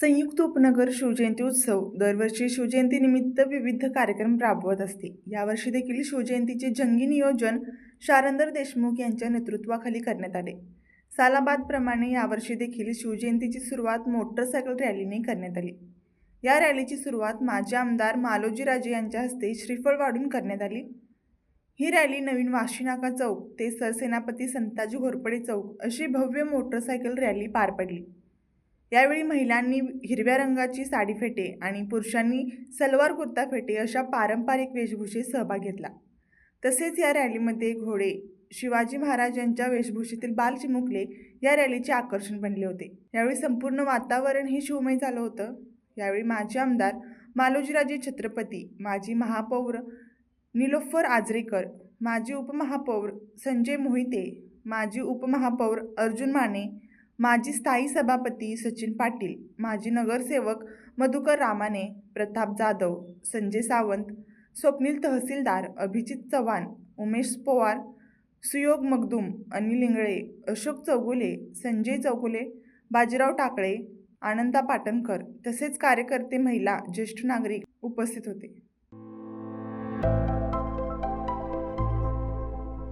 संयुक्त उपनगर शिवजयंती उत्सव दरवर्षी शिवजयंतीनिमित्त विविध कार्यक्रम राबवत असते. यावर्षी देखील शिवजयंतीचे जंगी नियोजन शारंदर देशमुख यांच्या नेतृत्वाखाली करण्यात आले. सालाबादप्रमाणे यावर्षी देखील शिवजयंतीची सुरुवात मोटरसायकल रॅलीने करण्यात आली. या रॅलीची सुरुवात माजी आमदार मालोजीराजे यांच्या हस्ते श्रीफळ वाढून करण्यात आली. ही रॅली नवीन वाशीनाका चौक ते सरसेनापती संताजी घोरपडे चौक अशी भव्य मोटरसायकल रॅली पार पडली. यावेळी महिलांनी हिरव्या रंगाची साडी फेटे आणि पुरुषांनी सलवार कुर्ता फेटे अशा पारंपरिक वेशभूषेत सहभाग घेतला. तसेच या रॅलीमध्ये घोडे शिवाजी महाराजांच्या वेशभूषेतील बाल चिमुकले या रॅलीचे आकर्षण बनले होते. यावेळी संपूर्ण वातावरण हे शिवमय झालं होतं. यावेळी माजी आमदार मालोजीराजे छत्रपती माजी महापौर निलोफर आजरेकर माजी उपमहापौर संजय मोहिते माजी उपमहापौर अर्जुन माने माजी स्थायी सभापती सचिन पाटील माजी नगरसेवक मधुकर रामाने प्रताप जाधव संजय सावंत स्वप्नील तहसीलदार अभिजित चव्हाण उमेश पवार सुयोग मगदूम अनिल इंगळे अशोक चौगुले संजय चौगुले बाजीराव टाकळे आनंदा पाटणकर तसेच कार्यकर्ते महिला ज्येष्ठ नागरिक उपस्थित होते.